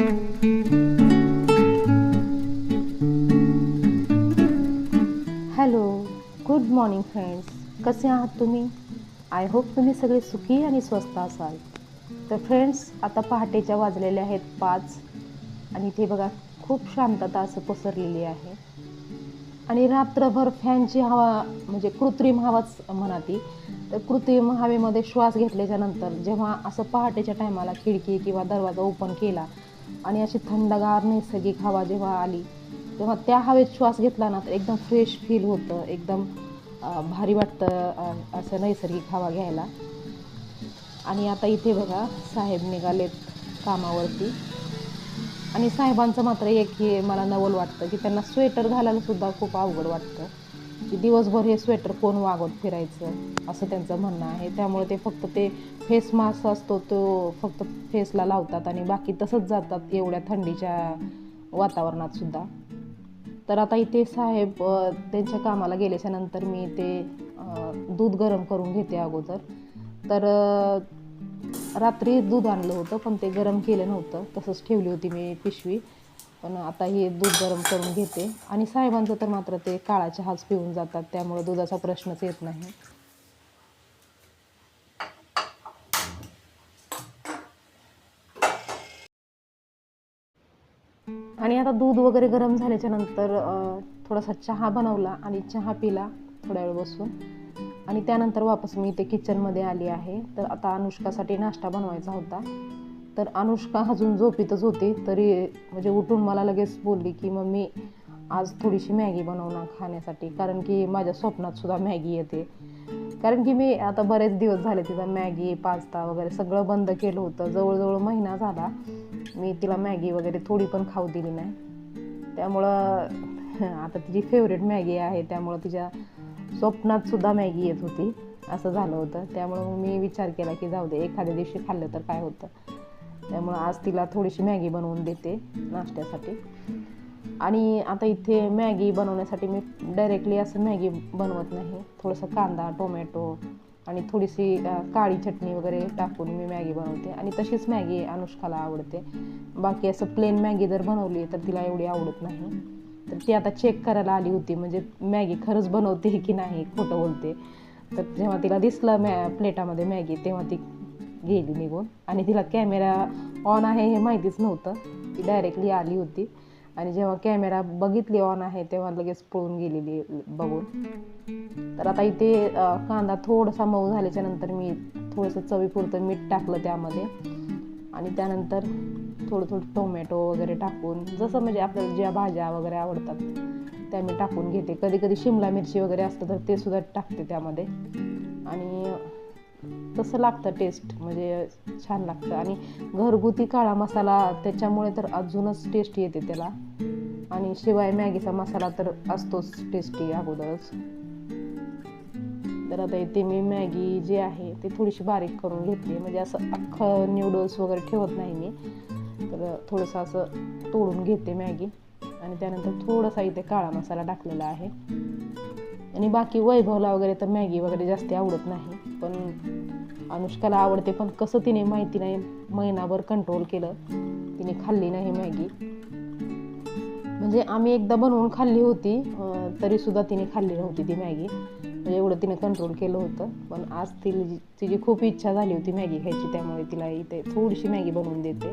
Hello good morning friends कसे आहात तुम्ही? आय होप तुम्ही सगळे सुखी आणि स्वस्त असाल. तर फ्रेंड्स आता पहाटेच्या वाजलेल्या आहेत पाच आणि इथे बघा खूप शांतता असं पसरलेली आहे. आणि रात्रभर फॅनची हवा म्हणजे कृत्रिम हवाच म्हणा ती तर कृत्रिम हवेमध्ये श्वास घेतल्याच्या नंतर जेव्हा असं पहाटेच्या टायमाला खिडकी किंवा दरवाजा ओपन केला आणि अशी थंडगार नैसर्गिक हवा जेव्हा आली तेव्हा त्या हवेत श्वास घेतला ना तर एकदम फ्रेश फील होतं एकदम भारी वाटतं असं नैसर्गिक हवा घ्यायला. आणि आता इथे बघा साहेब निघालेत कामावरती. आणि साहेबांचं मात्र एक हे मला नवल वाटतं की त्यांना स्वेटर घालायला सुद्धा खूप अवघड वाटतं. की दिवसभर हे स्वेटर कोण वागवत फिरायचं असं त्यांचं म्हणणं आहे. त्यामुळे ते फक्त ते फेस मास्क असतो तो फक्त फेसला लावतात आणि बाकी तसंच जातात एवढ्या थंडीच्या वातावरणात सुद्धा. तर आता इथे साहेब त्यांच्या कामाला गेल्याच्यानंतर मी ते दूध गरम करून घेते अगोदर. तर रात्री दूध आणलं होतं पण ते गरम केलं नव्हतं. तसंच ठेवली होती मी पिशवी. पण आता हे दूध गरम करून घेते. आणि साहेबांचं तर मात्र ते काळा चहाच पिऊन जातात त्यामुळे दुधाचा प्रश्नच येत नाही. आणि आता दूध वगैरे गरम झाल्याच्यानंतर थोडासा चहा बनवला आणि चहा पिला थोड्या वेळ बसून. आणि त्यानंतर वापस मी इथे किचनमध्ये आली आहे. तर आता अनुष्कासाठी नाश्ता बनवायचा होता. तर अनुष्का अजून झोपीतच होती तरी म्हणजे उठून मला लगेच बोलली की मम्मी आज थोडीशी मॅगी बनवणार खाण्यासाठी कारण की माझ्या स्वप्नात सुद्धा मॅगी येते. कारण की मी आता बरेच दिवस झाले तिचा मॅगी पास्ता वगैरे सगळं बंद केलं होतं. जवळजवळ महिना झाला मी तिला मॅगी वगैरे थोडी पण खाऊ दिली नाही. त्यामुळं आता तिची फेवरेट मॅगी आहे त्यामुळं तिच्या स्वप्नात सुद्धा मॅगी येत होती असं झालं होतं. त्यामुळं मी विचार केला की जाऊ दे एखाद्या दिवशी खाल्लं तर काय होतं? त्यामुळं आज तिला थोडीशी मॅगी बनवून देते नाश्त्यासाठी. आणि आता इथे मॅगी बनवण्यासाठी मी डायरेक्टली असं मॅगी बनवत नाही. थोडंसं कांदा टोमॅटो आणि थोडीशी काळी चटणी वगैरे टाकून मी मॅगी बनवते. आणि तशीच मॅगी अनुष्काला आवडते. बाकी असं प्लेन मॅगी जर बनवली तर तिला एवढी आवडत नाही. तर ती आता चेक करायला आली होती म्हणजे मॅगी खरंच बनवते की नाही खोटं बोलते. तर जेव्हा तिला दिसलं मॅ प्लेटामध्ये मॅगी तेव्हा ती गेली निघून. आणि तिला कॅमेरा ऑन आहे हे माहितीच नव्हतं. ती डायरेक्टली आली होती. आणि जेव्हा कॅमेरा बघितली ऑन आहे तेव्हा लगेच पळून गेलेली बघून. तर आता इथे कांदा थोडासा मऊ झाल्याच्यानंतर मी थोडंसं चवीपुरतं मीठ टाकलं त्यामध्ये. आणि त्यानंतर थोडं थोडं टोमॅटो वगैरे टाकून जसं म्हणजे आपल्याला ज्या भाज्या वगैरे आवडतात त्या मी टाकून घेते. कधी कधी शिमला मिरची वगैरे असतं तर ते सुद्धा टाकते त्यामध्ये. आणि तसं लागतं टेस्ट म्हणजे छान लागतं. आणि घरगुती काळा मसाला त्याच्यामुळे तर अजूनच टेस्ट येते त्याला. आणि शिवाय मॅगीचा मसाला तर असतोच टेस्टी अगोदरच. तर आता इथे मी मॅगी जी आहे ती थोडीशी बारीक करून घेतली. म्हणजे असं अख्खं न्यूडल्स वगैरे ठेवत नाही मी. तर थोडंसं असं तोडून घेते मॅगी. आणि त्यानंतर थोडासा इथे काळा मसाला टाकलेला आहे. आणि बाकी वैभवला वगैरे तर मॅगी वगैरे जास्त आवडत नाही. पण अनुष्काला आवडते पण कसं तिने माहिती नाही महिनाभर कंट्रोल केलं. तिने खाल्ली नाही मॅगी. म्हणजे आम्ही एकदा बनवून खाल्ली होती तरीसुद्धा तिने खाल्ली नव्हती ती मॅगी. म्हणजे एवढं तिने कंट्रोल केलं होतं. पण आज तिला तिची खूप इच्छा झाली होती मॅगी खायची त्यामुळे तिला इथे थोडीशी मॅगी बनवून देते.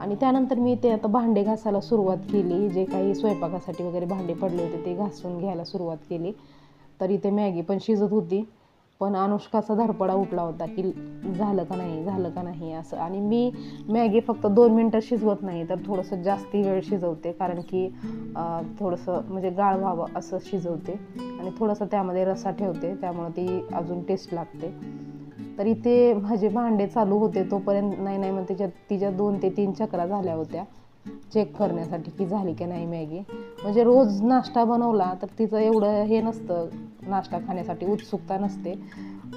आणि त्यानंतर मी ते आता भांडे घासायला सुरुवात केली. जे काही स्वयंपाकासाठी वगैरे भांडे पडले होते ते घासून घ्यायला सुरुवात केली. तरी ते मॅगी पण शिजत होती. पण अनुष्काचा धडपडा उठला होता की झालं का नाही झालं का नाही असं. आणि मी मॅगी फक्त दोन मिनटं शिजवत नाही तर थोडंसं जास्ती वेळ शिजवते. कारण की थोडंसं म्हणजे गाळ व्हावं असं शिजवते. आणि थोडंसं त्यामध्ये रसा ठेवते. त्यामुळे ती अजून टेस्ट लागते. तर इथे माझे भांडे चालू होते तोपर्यंत नाही नाही मग तिच्या तिच्या दोन ते तीन चक्रा झाल्या होत्या. चेक करण्यासाठी की झाली की नाही मॅगी. म्हणजे रोज नाश्ता बनवला तर तिचं एवढं हे नसतं नाश्ता खाण्यासाठी उत्सुकता नसते.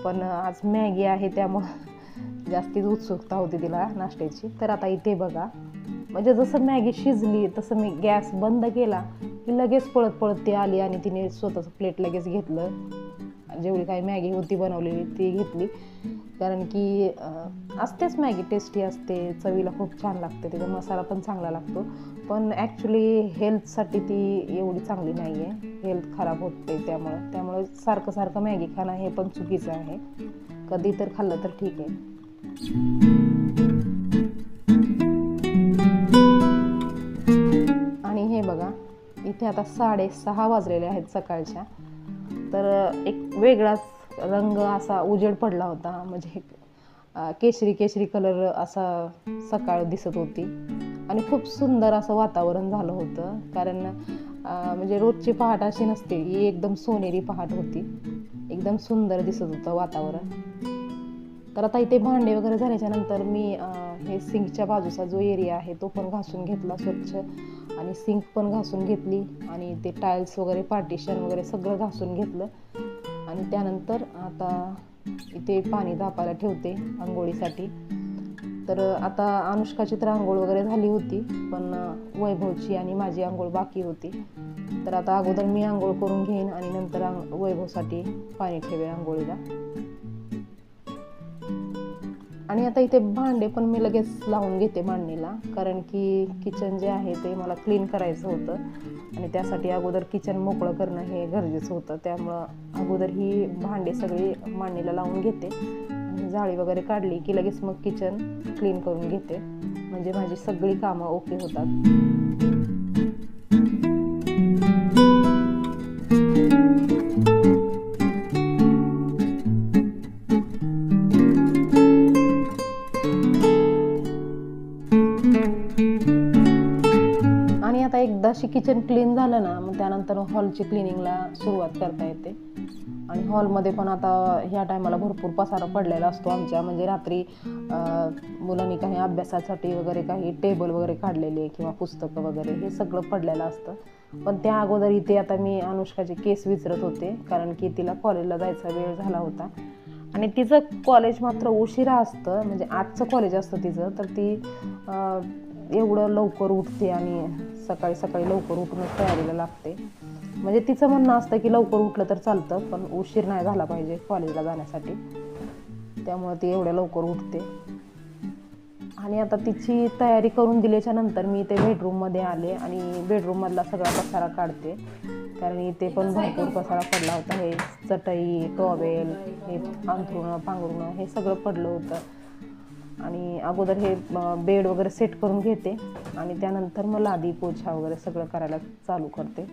पण आज मॅगी आहे त्यामुळं जास्तीच उत्सुकता होती तिला नाश्त्याची. तर आता इथे बघा. म्हणजे जसं मॅगी शिजली तसं मी गॅस बंद केला की लगेच पळत पळत ती आली आणि तिने स्वतःचं प्लेट लगेच घेतलं. जेवढी काही मॅगी होती बनवलेली ती घेतली. कारण की असतेच मॅगी टेस्टी असते चवीला खूप छान लागते त्याचा मसाला पण चांगला लागतो. पण ॲक्च्युली हेल्थसाठी ती एवढी चांगली नाही आहे हेल्थ खराब होते त्यामुळं. त्यामुळे सारखं सारखं मॅगी खाणं हे पण चुकीचं आहे. कधी तर खाल्लं तर ठीक आहे. आणि हे बघा इथे आता साडेसहा वाजलेले आहेत सकाळच्या. तर एक वेगळाच रंग असा उजेड पडला होता. म्हणजे केशरी केशरी कलर असा सकाळ दिसत होती. आणि खूप सुंदर असं वातावरण झालं होतं. कारण म्हणजे रोजची पहाट अशी नसते. ही एकदम सोनेरी पहाट होती. एकदम सुंदर दिसत होतं वातावरण. तर आता इथे भांडे वगैरे झाल्याच्यानंतर मी हे सिंकच्या बाजूचा जो एरिया आहे तो पण घासून घेतला स्वच्छ. आणि सिंक पण घासून घेतली. आणि ते टाईल्स वगैरे पार्टिशन वगैरे सगळं घासून घेतलं. आणि त्यानंतर आता इथे पाणी धापायला ठेवते आंघोळीसाठी. तर आता अनुष्काची तर आंघोळ वगैरे झाली होती पण वैभवची आणि माझी आंघोळ बाकी होती. तर आता अगोदर मी आंघोळ करून घेईन आणि नंतर आंग वैभवसाठी पाणी ठेवेल आंघोळीला. आणि आता इथे भांडे पण मी लगेच लावून घेते मांडणीला कारण की किचन जे आहे ते मला क्लीन करायचं होतं. आणि त्यासाठी अगोदर किचन मोकळं करणं हे गरजेचं होतं. त्यामुळं अगोदर ही भांडे सगळी मांडणीला लावून घेते. आणि जाळी वगैरे काढली की लगेच मग किचन क्लीन करून घेते. म्हणजे माझी सगळी कामं ओके होतात. किचन क्लीन झालं ना मग त्यानंतर हॉलची क्लिनिंगला सुरुवात करता येते. आणि हॉलमध्ये पण आता ह्या टायमाला भरपूर पसारा पडलेला असतो आमच्या. म्हणजे रात्री मुलांनी काही अभ्यासासाठी वगैरे काही टेबल वगैरे काढलेले किंवा पुस्तकं वगैरे हे सगळं पडलेलं असतं. पण त्या अगोदर इथे आता मी अनुष्काचे केस विचारत होते कारण की तिला कॉलेजला जायचा वेळ झाला होता. आणि तिचं कॉलेज मात्र उशिरा असतं म्हणजे आजचं कॉलेज असतं तिचं तर ती एवढं लवकर उठते आणि सकाळी सकाळी लवकर उठूनच तयारीला लागते. म्हणजे तिचं म्हणणं असतं की लवकर उठलं तर चालतं पण उशीर नाही झाला पाहिजे कॉलेजला जाण्यासाठी. त्यामुळे ती एवढ्या लवकर उठते. आणि आता तिची तयारी करून दिल्याच्या नंतर मी ते बेडरूममध्ये आले आणि बेडरूममधला सगळा पसारा काढते. कारण इथे पण भरपूर पसारा पडला होता. हे चटई टॉवेल हे अंथरुणं पांघरुणं हे सगळं पडलं होतं. आणि अगोदर हे बेड वगैरे सेट करून घेते आणि त्यानंतर मग लादी पोछा वगैरे सगळं करायला चालू करते.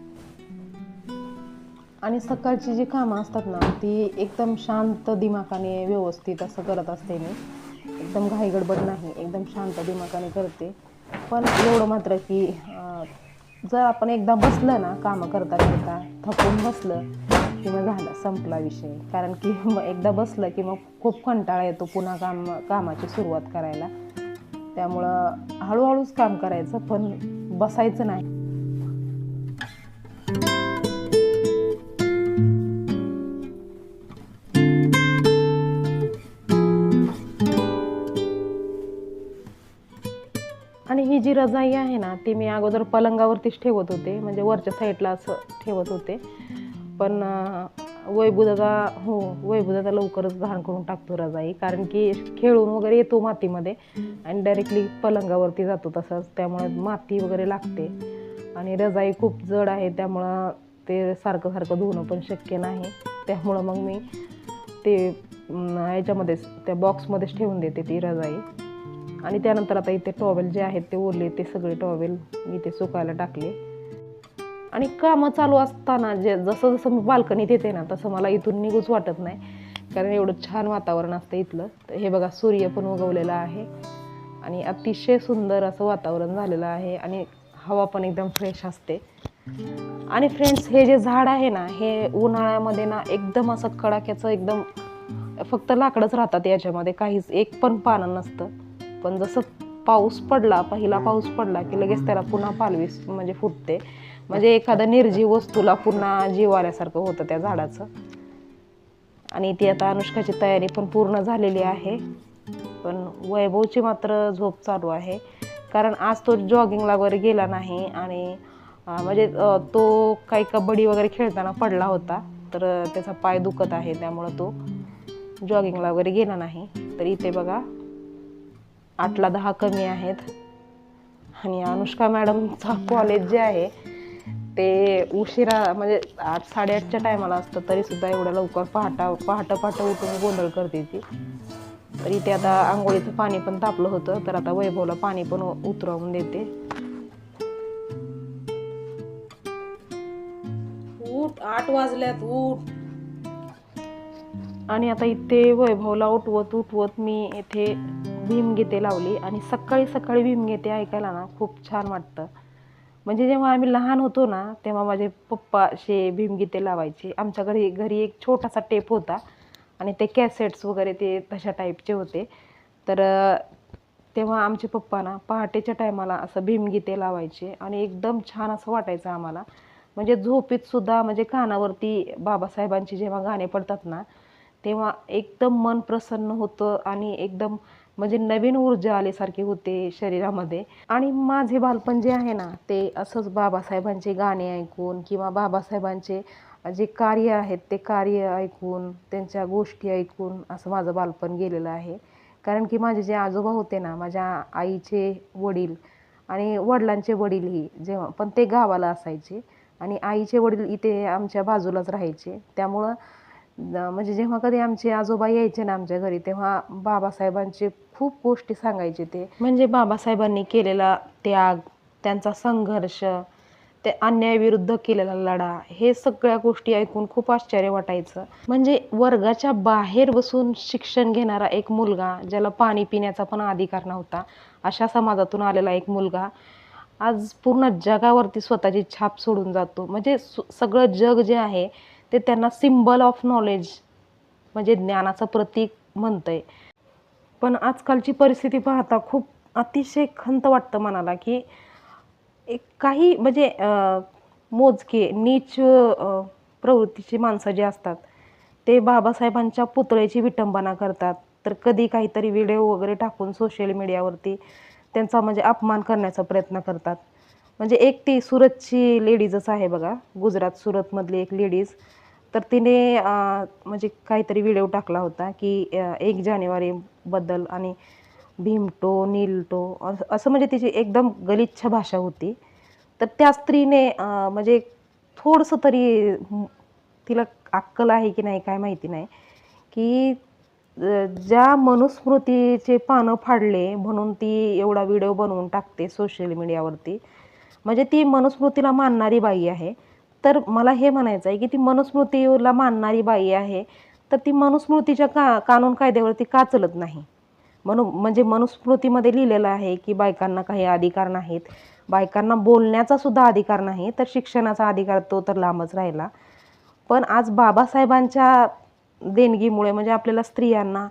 आणि सकाळची जी कामं असतात ना ती एकदम शांत दिमाखाने व्यवस्थित असं करत असते मी. एकदम घाईगडबड नाही एकदम शांत दिमाखाने करते. पण एवढं मात्र की जर आपण एकदा बसलं ना कामं करता करता थकून बसलं की मग झालं संपला विषय. कारण की मग एकदा बसलं की मग खूप कंटाळा येतो पुन्हा काम कामाची सुरुवात करायला. त्यामुळं हळूहळूच काम करायचं पण बसायचं नाही. आणि ही जी रजाई आहे ना ती मी अगोदर पलंगावरतीच ठेवत होते. म्हणजे वरच्या साईडला असं ठेवत होते. पण अं, हो वैभूदादा लवकरच घाण करून टाकतो रजाई. कारण की खेळून वगैरे येतो मातीमध्ये आणि डायरेक्टली पलंगावरती जातो तसंच. त्यामुळे माती वगैरे लागते. आणि रजाई खूप जड आहे त्यामुळं ते सारखं सारखं धुणं पण शक्य नाही. त्यामुळं मग मी ते याच्यामध्येच त्या बॉक्समध्येच ठेवून देते ती रजाई. आणि त्यानंतर आता इथे टॉवेल जे आहेत ते ओरले ते सगळे टॉवेल मी ते सुकायला टाकले. आणि कामं चालू असताना जे जसं जसं मी बाल्कनीत येते ना तसं मला इथून निघूच वाटत नाही. कारण एवढं छान वातावरण असतं इथलं. तर हे बघा सूर्य पण उगवलेला आहे. आणि अतिशय सुंदर असं वातावरण झालेलं आहे. आणि हवा पण एकदम फ्रेश असते. आणि फ्रेंड्स हे जे झाड आहे ना हे उन्हाळ्यामध्ये ना एकदम असं कडाक्याचं एकदम फक्त लाकडंच राहतात याच्यामध्ये. काहीच एक पण पानं नसतं. पण जसं पाऊस पडला पहिला पाऊस पडला की लगेच त्याला पुन्हा पालवी म्हणजे फुटते. म्हणजे एखादा निर्जीव वस्तूला पुन्हा जीव आल्यासारखं होतं त्या झाडाचं. आणि ती आता अनुष्काची तयारी पण पूर्ण झालेली आहे. पण वैभवची मात्र झोप चालू आहे. कारण आज तो जॉगिंगला वगैरे गेला नाही आणि म्हणजे तो काही कबड्डी वगैरे खेळताना पडला होता. तर त्याचा पाय दुखत आहे त्यामुळं तो जॉगिंगला वगैरे गेला नाही. तर इथे बघा आठला दहा कमी आहेत. आणि अनुष्का मॅडमचा कॉलेज जे आहे ते उशिरा म्हणजे आठ साडेआठच्या टायमाला असतं तरी सुद्धा एवढं लवकर पहाटा पहाटं पहाटं उठून गोंधळ करते ती. तर इथे आता आंघोळीचं पाणी पण तापलं होतं तर आता वैभवला पाणी पण उतरवून देते. उठ आठ वाजल्यात उठ. आणि आता इथे वैभवला उठवत उठवत मी इथे भीमगीते लावली आणि सकाळी सकाळी भीमगीते ऐकायला ना खूप छान वाटतं. म्हणजे जेव्हा आम्ही लहान होतो ना तेव्हा माझे पप्पा असे भीमगीते लावायचे. आमच्या घरी घरी एक छोटासा टेप होता आणि ते कॅसेट्स वगैरे ते तशा टाईपचे होते. तर तेव्हा आमचे पप्पा ना पहाटेच्या टायमाला असं भीमगीते लावायचे आणि एकदम छान असं वाटायचं आम्हाला. म्हणजे झोपीतसुद्धा म्हणजे कानावरती बाबासाहेबांची जेव्हा गाणे पडतात ना तेव्हा एकदम मन प्रसन्न होतं आणि एकदम म्हणजे नवीन ऊर्जा आल्यासारखी होते शरीरामध्ये. आणि माझे बालपण जे आहे ना ते असंच बाबासाहेबांचे गाणे ऐकून किंवा बाबासाहेबांचे जे कार्य आहेत ते कार्य ऐकून त्यांच्या गोष्टी ऐकून असं माझं बालपण गेलेलं आहे. कारण की माझे जे आजोबा होते ना माझ्या आईचे वडील आणि वडिलांचे वडीलही जेव्हा पण ते गावाला असायचे आणि आईचे वडील इथे आमच्या बाजूलाच राहायचे. त्यामुळं म्हणजे जेव्हा कधी आमचे आजोबा यायचे ना आमच्या घरी तेव्हा बाबासाहेबांचे खूप गोष्टी सांगायचे ते. म्हणजे बाबासाहेबांनी केलेला त्याग त्यांचा संघर्ष ते अन्यायाविरुद्ध केलेला लढा हे सगळ्या गोष्टी ऐकून खूप आश्चर्य वाटायचं. म्हणजे वर्गाच्या बाहेर बसून शिक्षण घेणारा एक मुलगा ज्याला पाणी पिण्याचा पण अधिकार नव्हता अशा समाजातून आलेला एक मुलगा आज पूर्ण जगावरती स्वतःची छाप सोडून जातो. म्हणजे सगळं जग जे आहे ते त्यांना सिम्बल ऑफ नॉलेज म्हणजे ज्ञानाचं प्रतीक म्हणतंय. पण आजकालची परिस्थिती पाहता खूप अतिशय खंत वाटतं मनाला की एक काही म्हणजे मोजके नीच प्रवृत्तीची माणसं जी असतात ते बाबासाहेबांच्या पुतळ्याची विटंबना करतात. तर कधी काहीतरी व्हिडिओ वगैरे टाकून सोशल मीडियावरती त्यांचा म्हणजे अपमान करण्याचा प्रयत्न करतात. म्हणजे एक ती सुरतची लेडीजच आहे बघा गुजरात सुरतमधली एक लेडीज तर तिने म्हणजे काहीतरी व्हिडिओ टाकला होता की एक जानेवारीबद्दल आणि भीमटो नीलटो असं असं म्हणजे तिची एकदम गलिच्छ भाषा होती. तर त्या स्त्रीने म्हणजे थोडंसं तरी तिला अक्कल आहे की नाही काय माहिती नाही की ज्या मनुस्मृतीचे पानं फाडले म्हणून ती एवढा व्हिडिओ बनवून टाकते सोशल मीडियावरती म्हणजे ती मनुस्मृतीला मानणारी बाई आहे. तर मला हे म्हणायचं आहे की ती मनुस्मृतीला मानणारी बाई आहे तर ती मनुस्मृतीच्या का कानून कायद्यावरती का चलत नाही? मनु म्हणजे मनुस्मृतीमध्ये लिहिलेलं आहे की बायकांना काही अधिकार नाहीत. बायकांना बोलण्याचा सुद्धा अधिकार नाही तर शिक्षणाचा अधिकार तो तर लांबच राहिला. पण आज बाबासाहेबांच्या देणगीमुळे म्हणजे आपल्याला स्त्रियांना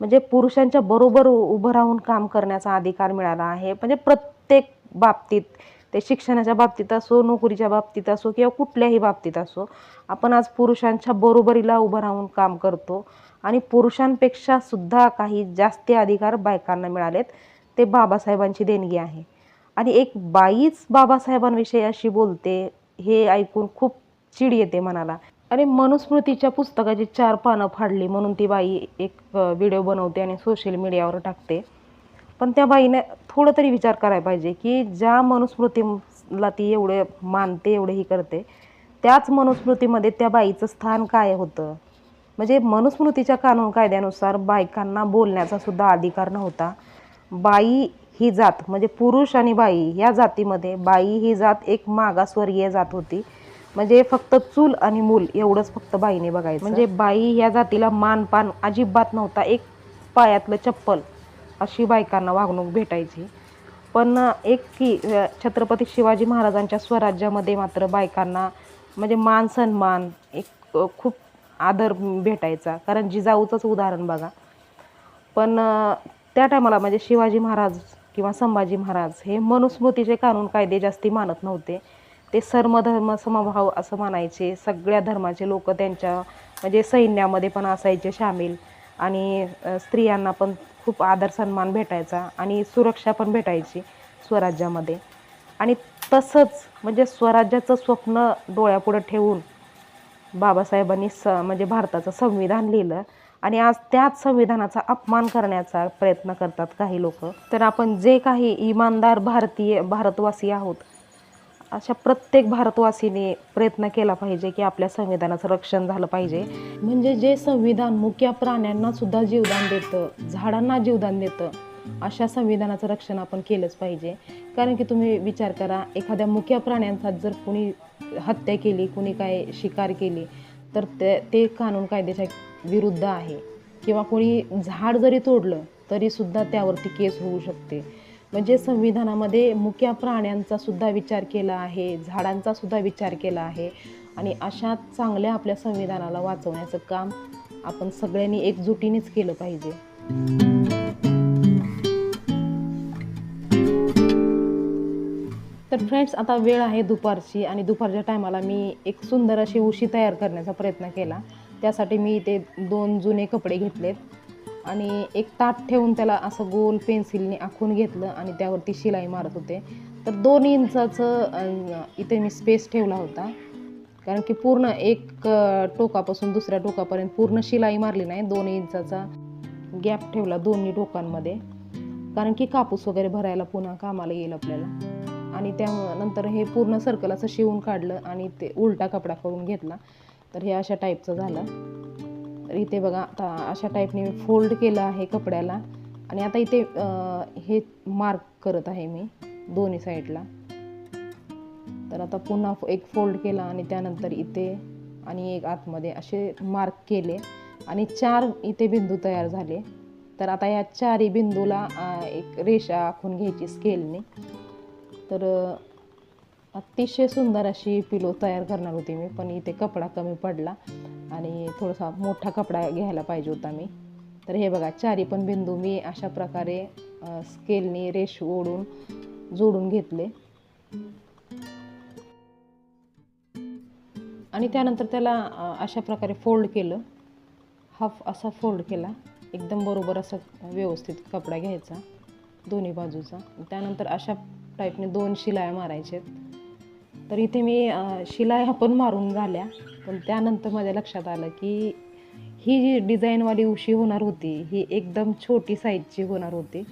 म्हणजे पुरुषांच्या बरोबर उभं राहून काम करण्याचा अधिकार मिळाला आहे. म्हणजे प्रत्येक बाबतीत ते शिक्षणाच्या बाबतीत असो नोकरीच्या बाबतीत असो किंवा कुठल्याही बाबतीत असो आपण आज पुरुषांच्या बरोबरीला उभं राहून काम करतो आणि पुरुषांपेक्षा सुद्धा काही जास्ती अधिकार बायकांना मिळालेत ते बाबासाहेबांची देणगी आहे. आणि एक बाईच बाबासाहेबांविषयी अशी बोलते हे ऐकून खूप चिड येते मनाला. आणि मनुस्मृतीच्या पुस्तकाची चार पानं फाडली म्हणून ती बाई एक व्हिडिओ बनवते आणि सोशल मीडियावर टाकते. पण त्या बाईने थोडं तरी विचार करायला पाहिजे की ज्या मनुस्मृतीला ती एवढे मानते एवढे ही करते त्याच मनुस्मृतीमध्ये त्या बाईचं स्थान काय होतं? म्हणजे मनुस्मृतीच्या कानून कायद्यानुसार बायकांना बोलण्याचा सुद्धा अधिकार नव्हता. बाई ही जात म्हणजे पुरुष आणि बाई या जातीमध्ये बाई ही जात एक मागासवर्गीय जात होती. म्हणजे फक्त चूल आणि मूल एवढंच फक्त बाईने बघायचं. म्हणजे बाई या जातीला मानपान अजिबात नव्हता. एक पायातलं चप्पल. अशी बायकांना वागणूक भेटायची. पण एक की छत्रपती शिवाजी महाराजांच्या स्वराज्यामध्ये मात्र बायकांना म्हणजे मान सन्मान एक खूप आदर भेटायचा. कारण जिजाऊचंच उदाहरण बघा. पण त्या टायमाला म्हणजे शिवाजी महाराज किंवा संभाजी महाराज हे मनुस्मृतीचे कानून कायदे जास्ती मानत नव्हते. ते सर्वधर्म समभाव असं मानायचे सगळ्या धर्माचे लोक त्यांच्या म्हणजे सैन्यामध्ये पण असायचे सामील. आणि स्त्रियांना पण खूप आदर सन्मान भेटायचा आणि सुरक्षा पण भेटायची स्वराज्यामध्ये. आणि तसंच म्हणजे स्वराज्याचं स्वप्न डोळ्यापुढं ठेवून बाबासाहेबांनी स म्हणजे भारताचं संविधान लिहिलं आणि आज त्याच संविधानाचा अपमान करण्याचा प्रयत्न करतात काही लोक. तर आपण जे काही इमानदार भारतीय भारतवासी आहोत अशा प्रत्येक भारतवासीने प्रयत्न केला पाहिजे की आपल्या संविधानाचं रक्षण झालं पाहिजे. म्हणजे जे संविधान मुक्या प्राण्यांना सुद्धा जीवदान देतं झाडांना जीवदान देतं अशा संविधानाचं रक्षण आपण केलंच पाहिजे. कारण की तुम्ही विचार करा एखाद्या मुक्या प्राण्यांचा जर कुणी हत्या केली कुणी काय शिकार केली तर ते ते कानून कायद्याच्या विरुद्ध आहे. किंवा कोणी झाड जरी तोडलं तरीसुद्धा त्यावरती केस होऊ शकते. म्हणजे संविधानामध्ये मुक्या प्राण्यांचा सुद्धा विचार केला आहे झाडांचा सुद्धा विचार केला आहे आणि अशा चांगल्या आपल्या संविधानाला वाचवण्याचं काम आपण सगळ्यांनी एकजुटीनेच केलं पाहिजे. तर फ्रेंड्स आता वेळ आहे दुपारची आणि दुपारच्या टायमाला मी एक सुंदर अशी उशी तयार करण्याचा प्रयत्न केला. त्यासाठी मी इथे दोन जुने कपडे घेतलेत. आणि एक ताट ठेवून त्याला असं गोल पेन्सिलने आखून घेतलं आणि त्यावरती शिलाई मारत होते. तर दोन इंचाचं इथे मी स्पेस ठेवला होता. कारण की पूर्ण एक टोकापासून दुसऱ्या टोकापर्यंत पूर्ण शिलाई मारली नाही. दोन इंचाचा गॅप ठेवला दोन्ही टोकांमध्ये. कारण की कापूस वगैरे भरायला पुन्हा कामाला येईल आपल्याला. आणि त्यानंतर हे पूर्ण सर्कल असं शिवून काढलं आणि ते उलटा कपडा करून घेतला. तर हे अशा टाईपचं झालं. तर इथे बघा आता अशा टाईपने मी फोल्ड केलं आहे कपड्याला. आणि आता इथे हे मार्क करत आहे मी दोन्ही साईडला तर आता पुन्हा एक फोल्ड केला आणि त्यानंतर इथे आणि एक आतमध्ये असे मार्क केले. आणि चार इथे बिंदू तयार झाले. तर आता या चारही बिंदूला एक रेषा आखून घ्यायची स्केलने तर अतिशय सुंदर अशी पिलो तयार करणार होती मी पण इथे कपडा कमी पडला. आणि थोडासा मोठा कपडा घ्यायला पाहिजे होता मी. तर हे बघा चारी पण बिंदू मी अशा प्रकारे स्केलनी स्केलने ओढून जोडून घेतले. आणि त्यानंतर त्याला अशा प्रकारे फोल्ड केलं. हाफ असा फोल्ड केला. एकदम बरोबर असा व्यवस्थित कपडा घ्यायचा दोन्ही बाजूचा. त्यानंतर अशा टाईपने दोन शिलाया मारायच्यात. तर इथे मी अं, शिलाया पण मारून झाल्या पण त्यानंतर माझ्या लक्षात आलं की ही जी डिझाईनवाली उशी होणार होती ही एकदम छोटी साईजची होणार होती.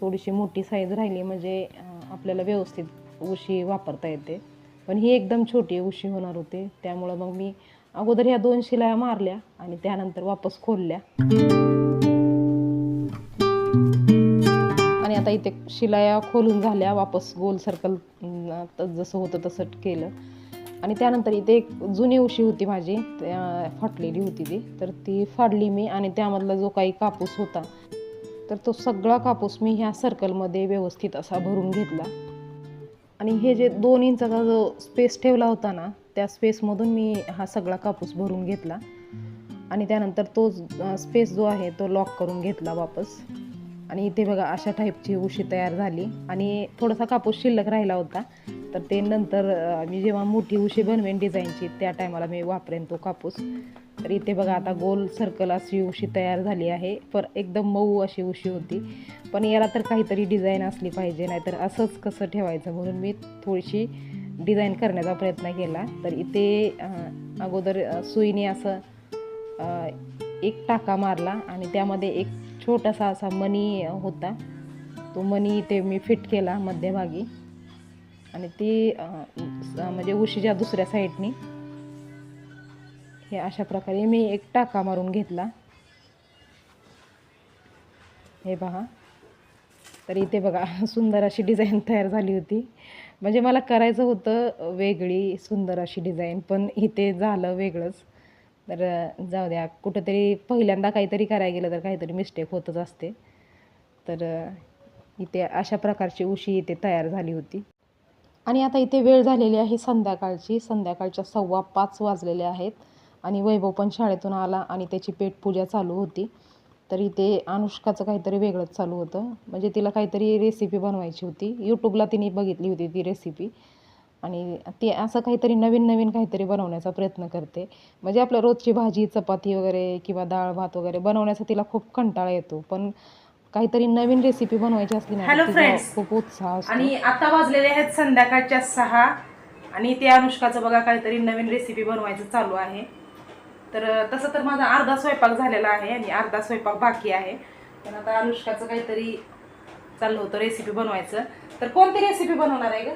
थोडीशी मोठी साईज राहिली म्हणजे आपल्याला व्यवस्थित उशी वापरता येते. पण ही एकदम छोटी उशी होणार होती. त्यामुळं मग मी अगोदर ह्या दोन शिलाया मारल्या आणि त्यानंतर वापस खोलल्या. आता इथे शिलाया खोलून झाल्या वापस गोल सर्कल जसं होतं तसं केलं. आणि त्यानंतर इथे एक जुनी उशी होती माझी त्या- फाटलेली होती ती. तर ती फाडली मी आणि त्यामधला जो काही कापूस होता तर तो सगळा कापूस मी ह्या सर्कलमध्ये व्यवस्थित असा भरून घेतला. आणि हे जे दोन इंचाचा जो स्पेस ठेवला होता ना त्या स्पेसमधून मी हा सगळा कापूस भरून घेतला. आणि त्यानंतर तो स्पेस जो आहे तो लॉक करून घेतला वापस. आणि इथे बघा अशा टाईपची उशी तयार झाली. आणि थोडासा कापूस शिल्लक राहिला होता. तर ते नंतर मी जेव्हा मोठी उशी बनवेन डिझाईनची त्या टायमाला मी वापरेन तो कापूस. तर इथे बघा आता गोल सर्कल अशी उशी तयार झाली आहे. पर एकदम मऊ अशी उशी होती. पण याला तर काहीतरी डिझाईन असली पाहिजे नाहीतर असंच कसं ठेवायचं म्हणून मी थोडीशी डिझाईन करण्याचा प्रयत्न केला. तर इथे अगोदर सुईने असं एक टाका मारला आणि त्यामध्ये एक छोटासा असा मणी होता. तो मणी इथे मी फिट केला मध्यभागी. आणि ती म्हणजे उशीच्या दुसऱ्या साईडनी. हे अशा प्रकारे मी एक टाका मारून घेतला. हे पहा तर इथे बघा सुंदर अशी डिझाईन तयार झाली होती. म्हणजे मला करायचं होतं वेगळी सुंदर अशी डिझाईन पण इथे झालं वेगळंच. तर जाऊ द्या. कुठंतरी पहिल्यांदा काहीतरी करायला गेलं तर काहीतरी मिस्टेक होतच असते. तर इथे अशा प्रकारची उशी इथे तयार झाली होती. आणि आता इथे वेळ झालेली आहे संध्याकाळची. संध्याकाळच्या सव्वा पाच वाजलेले आहेत आणि वैभव पण शाळेतून आला आणि त्याची पेटपूजा चालू होती. तर इथे अनुष्काचं काहीतरी वेगळंच चालू होतं. म्हणजे तिला काहीतरी रेसिपी बनवायची होती. यूट्यूबला तिने बघितली होती ती रेसिपी आणि ती असं काहीतरी नवीन नवीन काहीतरी बनवण्याचा प्रयत्न करते. म्हणजे आपलं रोजची भाजी चपाती वगैरे किंवा डाळ भात वगैरे बनवण्याचा तिला खूप कंटाळा येतो. पण काहीतरी नवीन रेसिपी बनवायची असली friends. खूप उत्साह असतो. आणि आता वाजलेले आहेत संध्याकाळच्या सहा आणि ते अनुष्काचं बघा काहीतरी नवीन रेसिपी बनवायचं चालू आहे. तर तसं तर माझा अर्धा स्वयंपाक झालेला आहे आणि अर्धा स्वयंपाक बाकी आहे. पण आता अनुष्काचं काहीतरी चाललं होतं रेसिपी बनवायचं. तर कोणती रेसिपी बनवणार आहे ग?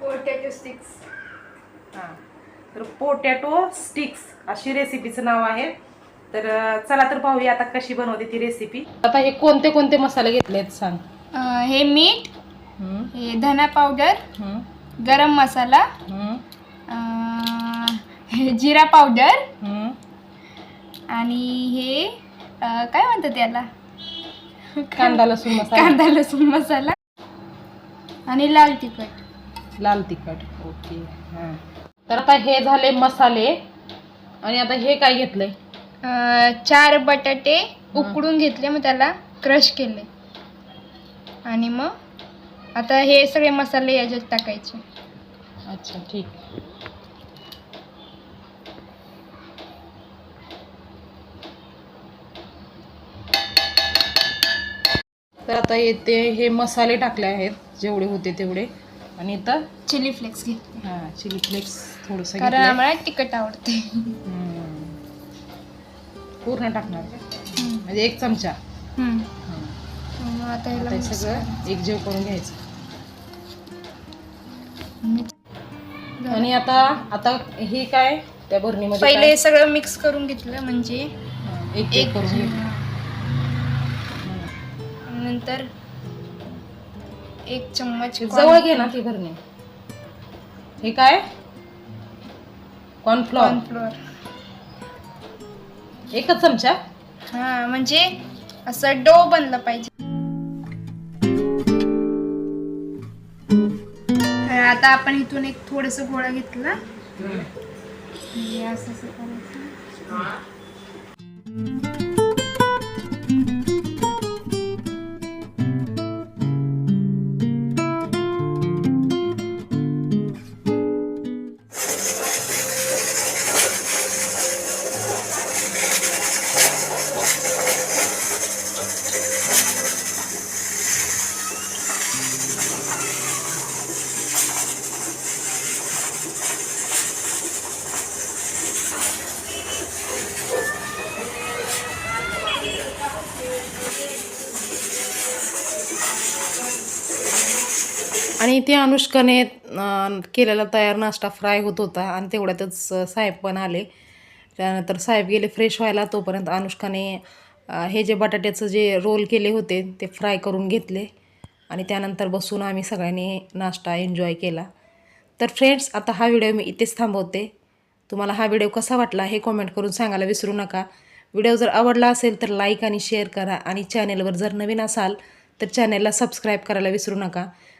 पोटॅटो स्टिक्स हां. तर पोटॅटो स्टिक्स अशी रेसिपीचं नाव आहे. तर चला तर पाहूया आता कशी बनवते ती रेसिपी आता हे कोणते कोणते मसाले घेतलेत सांग. हे मीठ हे धना पावडर गरम मसाला हे जिरा पावडर. आणि हे काय म्हणतात त्याला? कांदा लसूण मसाला. कांदा लसूण मसाला आणि लाल तिखट. लाल तिखट. ओके हां. तर आता हे झाले मसाले. आणि आता हे काय घेतलंय? अं, चार बटाटे उकडून घेतले मग त्याला क्रश केले. आणि मग आता हे सगळे मसाले याच्यात टाकायचे. अच्छा ठीक. तर आता येते हे मसाले टाकले आहेत जेवढे होते तेवढे. आणि इथं चिली फ्लेक्स घेतले हां चिली फ्लेक्स थोडंसं कारण घेतलंय. आम्हाला तिखट आवडते हम्म. पूर्ण टाकणार म्हणजे एक चमचा हम्म. हं. मग आता आता हे mix सगळं एकजीव करून घ्यायचं. आणि आता आता हे काय त्या भरणीमध्ये पहिले काय? हे सगळं मिक्स करून घेतलं म्हणजे हं, एक एक एक करून घे. हं. नंतर एक चम्मच जवळ घे ना ती भरणी. हे काय? कॉर्नफ्लॉवर कॉर्नफ्लोअर एकच चमचा? हा म्हणजे असं डो बनला पाहिजे. तर आता आपण इथून एक थोडस गोळा घेतला. असं असं करायचं. इथे अनुष्काने केलेला तयार नाश्ता फ्राय होत होता आणि तेवढ्यातच साहेब पण आले. त्यानंतर साहेब गेले फ्रेश व्हायला. तोपर्यंत अनुष्काने हे जे बटाट्याचं जे रोल केले होते ते फ्राय करून घेतले. आणि त्यानंतर बसून आम्ही सगळ्यांनी नाश्ता एन्जॉय केला. तर फ्रेंड्स आता हा व्हिडिओ मी इथेच थांबवते. तुम्हाला हा व्हिडिओ कसा वाटला हे कॉमेंट करून सांगायला विसरू नका. व्हिडिओ जर आवडला असेल तर लाईक आणि शेअर करा. आणि चॅनेलवर जर नवीन असाल तर चॅनेलला सबस्क्राईब करायला विसरू नका.